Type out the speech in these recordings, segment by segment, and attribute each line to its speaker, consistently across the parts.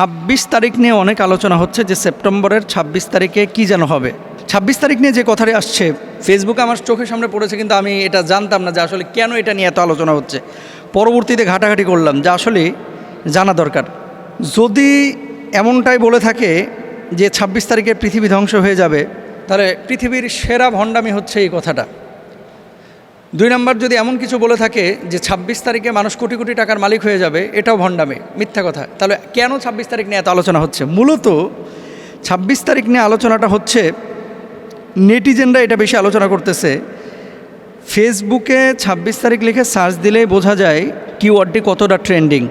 Speaker 1: ছাব্বিশ তারিখ নিয়ে অনেক আলোচনা হচ্ছে যে সেপ্টেম্বরের ছাব্বিশ তারিখে কি যেন হবে। ছাব্বিশ তারিখ নিয়ে যে কথাটি আসছে ফেসবুকে আমার চোখের সামনে পড়েছে কিন্তু আমি এটা জানতাম না যে আসলে কেন এটা নিয়ে এত আলোচনা হচ্ছে। পরবর্তীতে ঘাটাঘাটি করলাম যে আসলে জানা দরকার। যদি এমনটাই বলে থাকে যে ছাব্বিশ তারিখে পৃথিবী ধ্বংস হয়ে যাবে, তাহলে পৃথিবীর সেরা ভণ্ডামি হচ্ছে এই কথাটা। দুই নম্বর যদি এমন কিছু বলে থাকে যে ছাব্বিশ তারিখে মানুষ কোটি কোটি টাকার মালিক হয়ে যাবে, এটাও ভণ্ডামে, মিথ্যা কথা। তাহলে কেন ছাব্বিশ তারিখ নিয়ে এত আলোচনা হচ্ছে? মূলত ছাব্বিশ তারিখ নিয়ে আলোচনাটা হচ্ছে, নেটিজেনরা এটা বেশি আলোচনা করতেছে, ফেসবুকে ছাব্বিশ তারিখ লিখে সার্চ দিলেই বোঝা যায় কিওয়ার্ডটি কতটা ট্রেন্ডিং।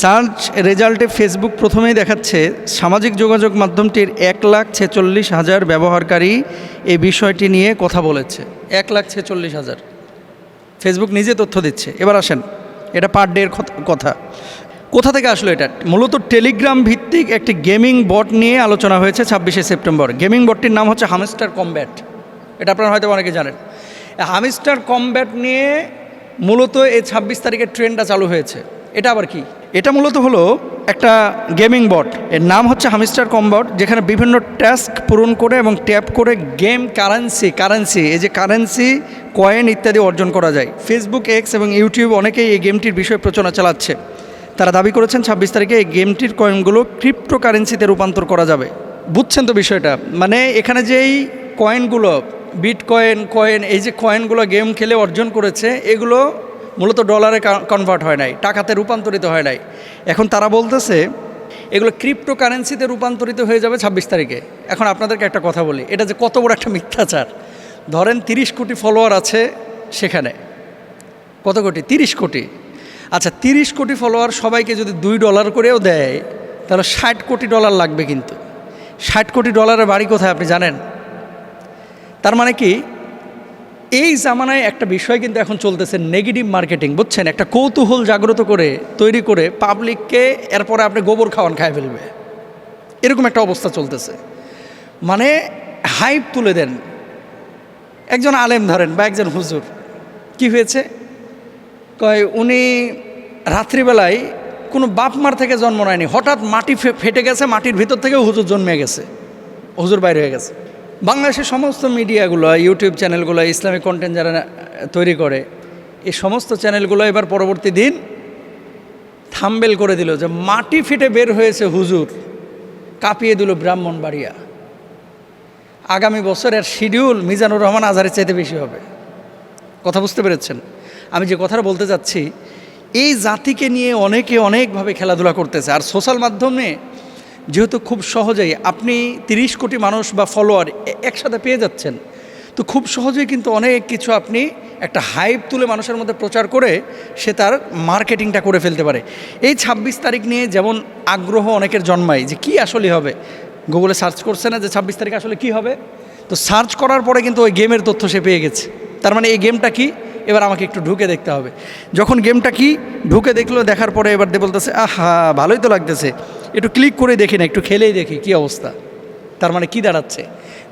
Speaker 1: সার্চ রেজাল্টে ফেসবুক প্রথমেই দেখাচ্ছে, সামাজিক যোগাযোগ মাধ্যমটির এক লাখ ছেচল্লিশ হাজার ব্যবহারকারী এই বিষয়টি নিয়ে কথা বলেছে। এক লাখ ছেচল্লিশ হাজার। ফেসবুক নিজে তথ্য দিচ্ছে। এবার আসেন, এটা পার ডের কথা। কোথা থেকে আসলো এটা? মূলত টেলিগ্রাম ভিত্তিক একটি গেমিং বট নিয়ে আলোচনা হয়েছে ছাব্বিশে সেপ্টেম্বর। গেমিং বটটির নাম হচ্ছে হামিস্টার কমব্যাট এটা আপনারা হয়তো অনেকে জানেন। হামিস্টার কমব্যাট নিয়ে মূলত এই ছাব্বিশ তারিখের ট্রেনটা চালু হয়েছে। এটা আবার কি? এটা মূলত হলো একটা গেমিং বট। এর নাম হচ্ছে হামিস্টার কমবট, যেখানে বিভিন্ন টাস্ক পূরণ করে এবং ট্যাপ করে গেম কারেন্সি কারেন্সি, এই যে কারেন্সি, কয়েন ইত্যাদি অর্জন করা যায়। ফেসবুক এক্স এবং ইউটিউব অনেকেই এই গেমটির বিষয়ে প্রচারণা চালাচ্ছে। তারা দাবি করেছেন ছাব্বিশ তারিখে এই গেমটির কয়েনগুলো ক্রিপ্টো কারেন্সিতে রূপান্তর করা যাবে। বুঝছেন তো বিষয়টা? মানে এখানে যেই কয়েনগুলো বিট কয়েন কয়েন, এই যে কয়েনগুলো গেম খেলে অর্জন করেছে, এগুলো মূলত ডলারে কনভার্ট হয় নাই, টাকাতে রূপান্তরিত হয় নাই। এখন তারা বলতেছে, এগুলো ক্রিপ্টো কারেন্সিতে রূপান্তরিত হয়ে যাবে ছাব্বিশ তারিখে। এখন আপনাদেরকে একটা কথা বলি, এটা যে কত বড় একটা মিথ্যাচার। ধরেন তিরিশ কোটি ফলোয়ার আছে সেখানে। কত কোটি? তিরিশ কোটি। আচ্ছা তিরিশ কোটি ফলোয়ার সবাইকে যদি দুই ডলার করেও দেয়, তাহলে ষাট কোটি ডলার লাগবে কিন্তু। ষাট কোটি ডলারের বাড়ি কোথায় আপনি জানেন? তার মানে কি? এই জামানায় একটা বিষয় কিন্তু এখন চলতেছে নেগেটিভ মার্কেটিং বুঝছেন? একটা কৌতূহল জাগ্রত করে, তৈরি করে পাবলিককে এরপরে আপনি গোবর খাওয়ান খায় ফেলবে। এরকম একটা অবস্থা চলতেছে। মানে হাইপ তুলে দেন। একজন আলেম ধরেন বা একজন হুজুর, কি হয়েছে? কয়, উনি রাত্রিবেলায় কোনো বাপ মার থেকে জন্ম নেয়নি। হঠাৎ মাটি ফেটে গেছে, মাটির ভিতর থেকেও হুজুর জন্মে গেছে। হুজুর বাইরে হয়ে গেছে। বাংলাদেশের সমস্ত মিডিয়াগুলো ইউটিউব চ্যানেলগুলো ইসলামিক কন্টেন্ট যারা তৈরি করে, এই সমস্ত চ্যানেলগুলো এবার পরবর্তী দিন থাম্বেল করে দিল যে মাটি ফেটে বের হয়েছে হুজুর, কাঁপিয়ে দিল ব্রাহ্মণবাড়িয়া। আগামী বছরের শিডিউল মিজানুর রহমান আজহারের চাইতে বেশি হবে। কথা বুঝতে পেরেছেন? আমি যে কথাটা বলতে যাচ্ছি, এই জাতিকে নিয়ে অনেকে অনেকভাবে খেলাধুলা করতেছে, আর সোশ্যাল মাধ্যমে যেহেতু খুব সহজেই আপনি তিরিশ কোটি মানুষ বা ফলোয়ার একসাথে পেয়ে যাচ্ছেন, তো খুব সহজেই কিন্তু অনেক কিছু আপনি একটা হাইপ তুলে মানুষের মধ্যে প্রচার করে সে তার মার্কেটিংটা করে ফেলতে পারে। এই ছাব্বিশ তারিখ নিয়ে যেমন আগ্রহ অনেকের জন্মায় যে কি আসলে হবে গুগলে সার্চ করছে না যে ছাব্বিশ তারিখ আসলে কি হবে? তো সার্চ করার পরে কিন্তু ওই গেমের তথ্য সে পেয়ে গেছে। তার মানে এই গেমটা কি? এবার আমাকে একটু ঢুকে দেখতে হবে। যখন গেমটা কি, ঢুকে দেখল, দেখার পরে এবার দিয়ে বলতেছে, আহা, ভালোই তো লাগতেছে। একটু ক্লিক করে দেখি না, একটু খেলেই দেখি কি অবস্থা। তার মানে কি দাঁড়াচ্ছে?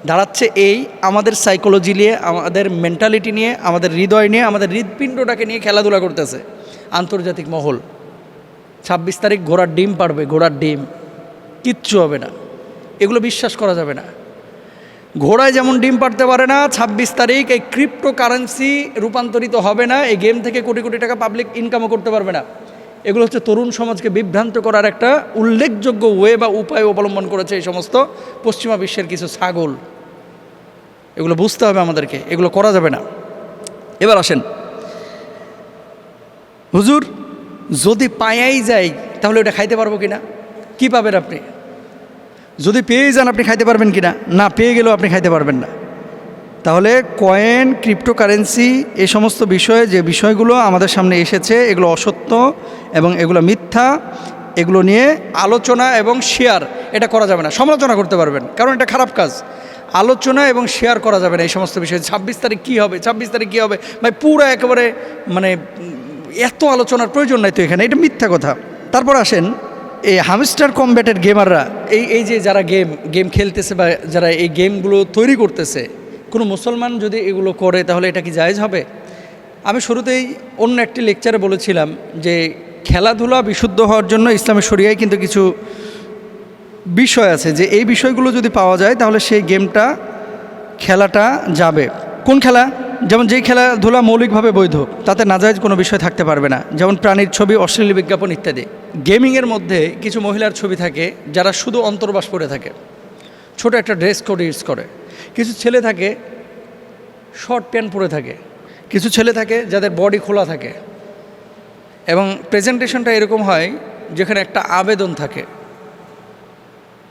Speaker 1: দাঁড়াচ্ছে এই আমাদের সাইকোলজি নিয়ে, আমাদের মেন্টালিটি নিয়ে, আমাদের হৃদয় নিয়ে, আমাদের হৃদপিণ্ডটাকে নিয়ে খেলাধুলা করতেছে আন্তর্জাতিক মহল। ছাব্বিশ তারিখ ঘোড়ার ডিম পারবে, ঘোড়ার ডিম। কিচ্ছু হবে না। এগুলো বিশ্বাস করা যাবে না। ঘোড়ায় যেমন ডিম পারতে পারে না, ছাব্বিশ তারিখ এই ক্রিপ্টো কারেন্সি রূপান্তরিত হবে না, এই গেম থেকে কোটি কোটি টাকা পাবলিক ইনকামও করতে পারবে না। এগুলো হচ্ছে তরুণ সমাজকে বিভ্রান্ত করার একটা উল্লেখযোগ্য ওয়ে বা উপায় অবলম্বন করেছে এই সমস্ত পশ্চিমা বিশ্বের কিছু ছাগল। এগুলো বুঝতে হবে আমাদেরকে, এগুলো করা যাবে না। এবার আসেন। হুজুর, যদি পায়াই যায়, তাহলে ওটা খাইতে পারব কিনা? কী পাবেন আপনি? যদি পেয়ে যান আপনি খাইতে পারবেন কি না না পেয়ে গেলেও আপনি খাইতে পারবেন না। তাহলে কয়েন ক্রিপ্টোকারেন্সি এই সমস্ত বিষয়ে যে বিষয়গুলো আমাদের সামনে এসেছে, এগুলো অসত্য এবং এগুলো মিথ্যা, এগুলো নিয়ে আলোচনা এবং শেয়ার এটা করা যাবে না। সমালোচনা করতে পারবেন, কারণ এটা খারাপ কাজ। আলোচনা এবং শেয়ার করা যাবে না এই সমস্ত বিষয়ে। ছাব্বিশ তারিখ কী হবে? ছাব্বিশ তারিখ কী হবে? ভাই, পুরো একেবারে মানে এত আলোচনার প্রয়োজন নাই তো এখানে, এটা মিথ্যা কথা। তারপর আসেন এই হামস্টার কমব্যাটের গেমাররা এই এই যে যারা গেম গেম খেলতেছে বা যারা এই গেমগুলো তৈরি করতেছে, কোনো মুসলমান যদি এগুলো করে তাহলে এটা কি জায়েজ হবে? আমি শুরুতেই অন্য একটি লেকচারে বলেছিলাম যে খেলাধুলা বিশুদ্ধ হওয়ার জন্য ইসলামের শরিয়ায় কিন্তু কিছু বিষয় আছে যে এই বিষয়গুলো যদি পাওয়া যায় তাহলে সেই গেমটা খেলাটা যাবে। কোন খেলা? যেমন যেই খেলাধুলা মৌলিকভাবে বৈধ, তাতে নাজায়জ কোনো বিষয় থাকতে পারবে না। যেমন প্রাণীর ছবি, অশ্লীল বিজ্ঞাপন ইত্যাদি। গেমিংয়ের মধ্যে কিছু মহিলার ছবি থাকে, যারা শুধু অন্তর্বাস পরে থাকে। ছোট একটা ড্রেস কোড ইউজ করে। কিছু ছেলে থাকে, শর্ট প্যান্ট পরে থাকে। কিছু ছেলে থাকে, যাদের বডি খোলা থাকে। এবং প্রেজেন্টেশনটা এরকম হয়, যেখানে একটা আবেদন থাকে।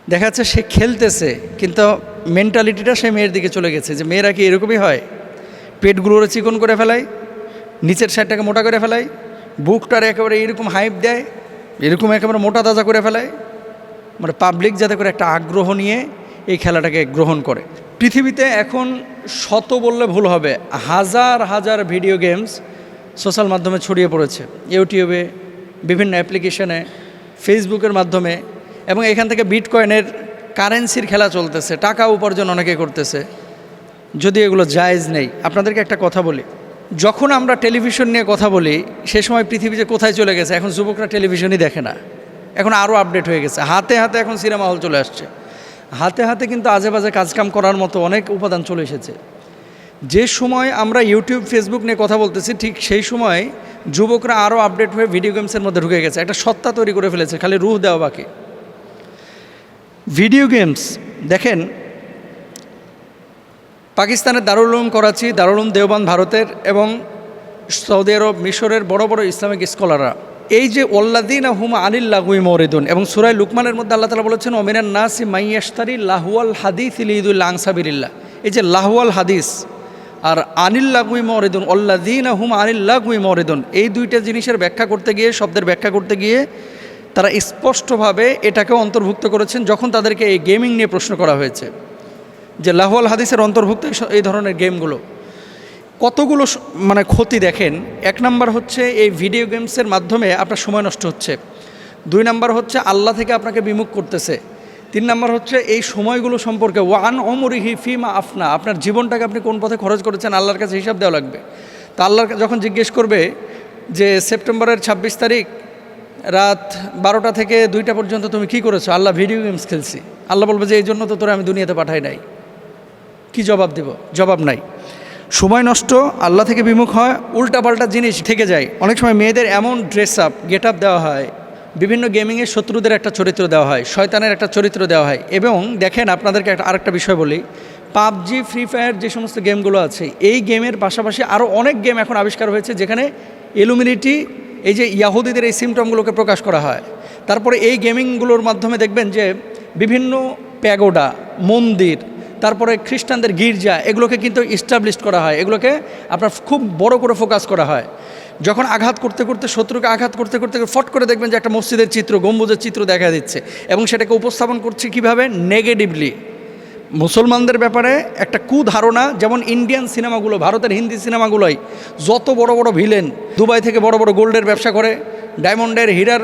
Speaker 1: দেখা যাচ্ছে সে খেলতেছে, কিন্তু মেন্টালিটিটা সে মেয়ের দিকে চলে গেছে, যে মেয়েরা কি এরকমই হয়? পেটগুলোরে চিকন করে ফেলায়, নিচের সাইডটাকে মোটা করে ফেলায়, বুকটার একেবারে এরকম হাইপ দেয়, এরকম একেবারে মোটা তাজা করে ফেলায় মানে পাবলিক যাতে করে একটা আগ্রহ নিয়ে এই খেলাটাকে গ্রহণ করে। পৃথিবীতে এখন শত বললে ভুল হবে, হাজার হাজার ভিডিও গেমস সোশ্যাল মাধ্যমে ছড়িয়ে পড়েছে, ইউটিউবে, বিভিন্ন অ্যাপ্লিকেশনে ফেসবুকের মাধ্যমে, এবং এখান থেকে বিটকয়েনের কারেন্সির খেলা চলতেছে, টাকা উপার্জন অনেকে করতেছে। যদি এগুলো জায়েজ নেই, আপনাদেরকে একটা কথা বলি। যখন আমরা টেলিভিশন নিয়ে কথা বলি, সে সময় পৃথিবী যে কোথায় চলে গেছে, এখন যুবকরা টেলিভিশনই দেখে না। এখন আরও আপডেট হয়ে গেছে। হাতে হাতে এখন সিনেমা হল চলে আসছে। হাতে হাতে কিন্তু আজে বাজে কাজকাম করার মতো অনেক উপাদান চলে এসেছে। যে সময় আমরা ইউটিউব, ফেসবুক নিয়ে কথা বলতেছি, ঠিক সেই সময় যুবকরা আরও আপডেট হয়ে ভিডিও গেমসের মধ্যে ঢুকে গেছে। একটা সত্তা তৈরি করে ফেলেছে, খালি রুহ দেওয়া বাকি। ভিডিও গেমস, দেখেন পাকিস্তানের দারুল উলুম করাচি, দারুল উলুম দেওবান ভারতের এবং সৌদি আরব মিশরের বড় বড় ইসলামিক স্কলাররা। এই যে ওল্লাদিন হুমা আনিল লাগুই মরিদুন এবং সুরাই লুকমানের মধ্যে আল্লাহ তালা বলেছেন, ওমিনান নাসি মাইয়াস্তারি লাহুয়াল হাদিস ইলিদুল আংসাবিরিল্লা এই যে লাহুয়াল হাদিস আর আনিল লাগুই মরিদুন ওল্লাদিন হুম আনিল লাগুই মরিদুন, এই দুইটা জিনিসের ব্যাখ্যা করতে গিয়ে, শব্দের ব্যাখ্যা করতে গিয়ে তারা স্পষ্টভাবে এটাকেও অন্তর্ভুক্ত করেছেন যখন তাদেরকে এই গেমিং নিয়ে প্রশ্ন করা হয়েছে। যে লাহুয়াল হাদিসের অন্তর্ভুক্ত এই ধরনের গেমগুলো। কতগুলো মানে ক্ষতি দেখেন? এক নাম্বার হচ্ছে এই ভিডিও গেমসের মাধ্যমে আপনার সময় নষ্ট হচ্ছে। দুই নাম্বার হচ্ছে আল্লাহ থেকে আপনাকে বিমুখ করতেছে। তিন নাম্বার হচ্ছে এই সময়গুলো সম্পর্কে ওয়ান অমরিহি ফিমা আফনা, আপনার জীবনটাকে আপনি কোন পথে খরচ করেছেন আল্লাহর কাছে হিসাব দেওয়া লাগবে। তা আল্লাহর যখন জিজ্ঞেস করবে যে সেপ্টেম্বরের ছাব্বিশ তারিখ রাত বারোটা থেকে দুইটা পর্যন্ত তুমি কি করেছ? আল্লাহ ভিডিও গেমস খেলছি। আল্লাহ বলবে যে এই জন্য তো তোরা আমি দুনিয়াতে পাঠাই নাই। কি জবাব দেব? জবাব নাই। সময় নষ্ট, আল্লাহ থেকে বিমুখ হয়, উল্টাপাল্টা জিনিস থেকে যায়। অনেক সময় মেয়েদের এমন ড্রেস আপ গেট আপ দেওয়া হয়, বিভিন্ন গেমিংয়ের শত্রুদের একটা চরিত্র দেওয়া হয়, শয়তানের একটা চরিত্র দেওয়া হয়। এবং দেখেন আপনাদেরকে একটা আরেকটা বিষয় বলি, পাবজি ফ্রি ফায়ার যে সমস্ত গেমগুলো আছে, এই গেমের পাশাপাশি আরও অনেক গেম এখন আবিষ্কার হয়েছে, যেখানে এলুমিনিটি এই যে ইয়াহুদিদের এই সিমটমগুলোকে প্রকাশ করা হয়। তারপরে এই গেমিংগুলোর মাধ্যমে দেখবেন যে বিভিন্ন প্যাগোডা, মন্দির তারপরে খ্রিস্টানদের গির্জা, এগুলোকে কিন্তু ইস্টাবলিশ করা হয়। এগুলোকে আপনার খুব বড় করে ফোকাস করা হয়। যখন আঘাত করতে করতে, শত্রুকে আঘাত করতে করতে ফট করে দেখবেন যে একটা মসজিদের চিত্র, গম্বুজের চিত্র দেখা দিচ্ছে এবং সেটাকে উপস্থাপন করছে কীভাবে? নেগেটিভলি মুসলমানদের ব্যাপারে একটা কুধারণা, যেমন ইন্ডিয়ান সিনেমাগুলো ভারতের হিন্দি সিনেমাগুলোই যত বড় বড় ভিলেন দুবাই থেকে বড় বড় গোল্ডের ব্যবসা করে ডায়মন্ডের হীরার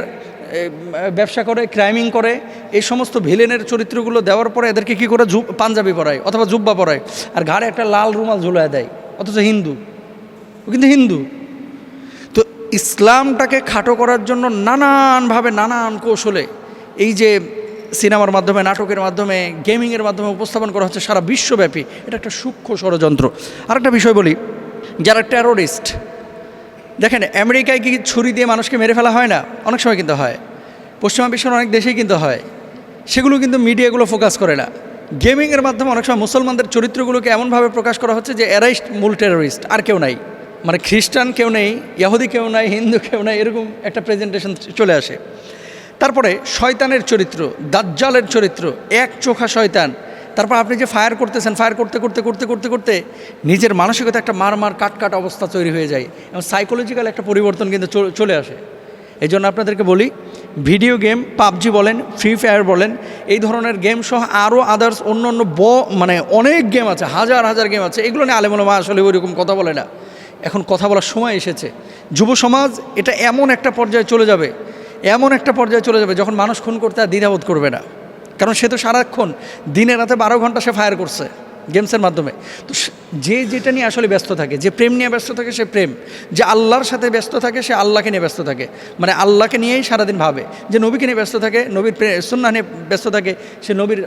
Speaker 1: ব্যবসা করে, ক্রাইমিং করে, এই সমস্ত ভিলেনের চরিত্রগুলো দেওয়ার পরে এদেরকে কী করে পাঞ্জাবি পরায় অথবা জুব্বা পরায়। আর ঘাড়ে একটা লাল রুমাল ঝুলায় দেয়, অথচ হিন্দু। ও কিন্তু হিন্দু। তো ইসলামটাকে খাটো করার জন্য নানানভাবে নানান কৌশলে এই যে সিনেমার মাধ্যমে, নাটকের মাধ্যমে, গেমিংয়ের মাধ্যমে উপস্থাপন করা হচ্ছে সারা বিশ্বব্যাপী, এটা একটা সূক্ষ্ম ষড়যন্ত্র। আরেকটা বিষয় বলি, যারা টেরোরিস্ট দেখেন, আমেরিকায় কি ছুরি দিয়ে মানুষকে মেরে ফেলা হয় না? অনেক সময় কিন্তু হয়। পশ্চিমা বিশ্বের অনেক দেশেই কিন্তু হয়। সেগুলো কিন্তু মিডিয়াগুলো ফোকাস করে না। গেমিংয়ের মাধ্যমে অনেক সময় মুসলমানদের চরিত্রগুলোকে এমনভাবে প্রকাশ করা হচ্ছে যে এরাই মূল টেরোরিস্ট আর কেউ নাই। মানে খ্রিস্টান কেউ নেই ইয়াহুদি কেউ নাই, হিন্দু কেউ নাই, এরকম একটা প্রেজেন্টেশন চলে আসে। তারপরে, শয়তানের চরিত্র, দাজ্জালের চরিত্র, এক চোখা শয়তান। তারপর আপনি যে ফায়ার করতেছেন ফায়ার করতে করতে করতে করতে করতে নিজের মানসিকতা একটা মার মার কাট কাট অবস্থা তৈরি হয়ে যায় এবং সাইকোলজিক্যাল একটা পরিবর্তন কিন্তু চল- আসে। এই জন্য আপনাদেরকে বলি ভিডিও গেম পাবজি বলেন ফ্রি ফায়ার বলেন, এই ধরনের গেম সহ আরও আদার্স অন্য অন্য ব মানে অনেক গেম আছে, হাজার হাজার গেম আছে, এগুলো নিয়ে আলেমুলমা আসলে ওইরকম কথা বলে না। এখন কথা বলার সময় এসেছে। যুব সমাজ, এটা এমন একটা পর্যায়ে চলে যাবে, এমন একটা পর্যায়ে চলে যাবে যখন মানুষ খুন করতে আর দ্বিধাবোধ করবে না। কারণ সে তো সারাক্ষণ, দিনে রাতে বারো ঘণ্টা সে ফায়ার করছে গেমসের মাধ্যমে। তো যে যেটা নিয়ে আসলে ব্যস্ত থাকে, যে প্রেম নিয়ে ব্যস্ত থাকে সে প্রেম, যে আল্লাহর সাথে ব্যস্ত থাকে সে আল্লাহকে নিয়ে ব্যস্ত থাকে। মানে আল্লাহকে নিয়েই সারাদিন ভাবে, যে নবীকে নিয়ে ব্যস্ত থাকে, নবীর সুন্নাহ নিয়ে ব্যস্ত থাকে, সে নবীর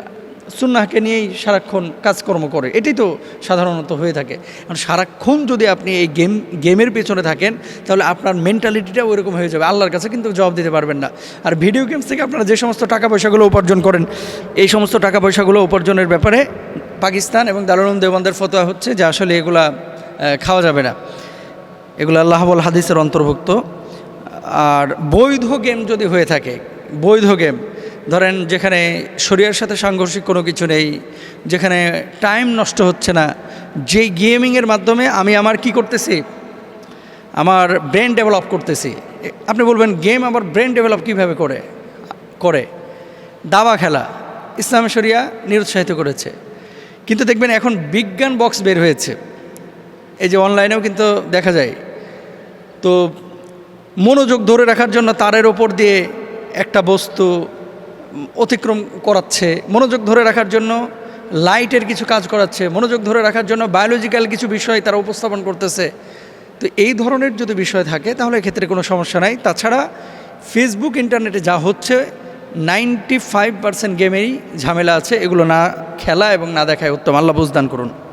Speaker 1: সুন্নাহকে নিয়েই সারাক্ষণ কাজকর্ম করে। এটাই তো সাধারণত হয়ে থাকে। কারণ সারাক্ষণ যদি আপনি এই গেম, গেমের পেছনে থাকেন, তাহলে আপনার মেন্টালিটিটা ওইরকম হয়ে যাবে। আল্লাহর কাছে কিন্তু জবাব দিতে পারবেন না। আর ভিডিও গেমস থেকে আপনারা যে সমস্ত টাকা পয়সাগুলো উপার্জন করেন, এই সমস্ত টাকা পয়সাগুলো উপার্জনের ব্যাপারে পাকিস্তান এবং দারুল দেওবন্দের ফতোয়া হচ্ছে যে আসলে এগুলা খাওয়া যাবে না। এগুলো আল্লাহবল হাদিসের অন্তর্ভুক্ত। আর বৈধ গেম যদি হয়ে থাকে, বৈধ গেম ধরেন যেখানে শরীরের সাথে সাংঘর্ষিক কোনো কিছু নেই, যেখানে টাইম নষ্ট হচ্ছে না, যেই গেমিংয়ের মাধ্যমে আমি আমার কি করতেছি? আমার ব্রেন ডেভেলপ করতেছি। আপনি বলবেন, গেম আমার ব্রেন ডেভেলপ কীভাবে করে? করে? দাবা খেলা। ইসলাম শরিয়া নিরুৎসাহিত করেছে। কিন্তু দেখবেন এখন বিজ্ঞান বক্স বের হয়েছে। এই যে অনলাইনেও কিন্তু দেখা যায়। তো মনোযোগ ধরে রাখার জন্য তারের ওপর দিয়ে একটা বস্তু অতিক্রম করাচ্ছে, মনোযোগ ধরে রাখার জন্য লাইটের কিছু কাজ করাচ্ছে, মনোযোগ ধরে রাখার জন্য বায়োলজিক্যাল কিছু বিষয় তারা উপস্থাপন করতেছে। তো এই ধরনের যদি বিষয় থাকে, তাহলে এক্ষেত্রে কোনো সমস্যা নাই। তাছাড়া ফেসবুক ইন্টারনেটে যা হচ্ছে নাইনটি ফাইভ পার্সেন্ট গেমেই ঝামেলা আছে। এগুলো না খেলা এবং না দেখায়, উত্তম। আল্লাহ বুঝদান করুন।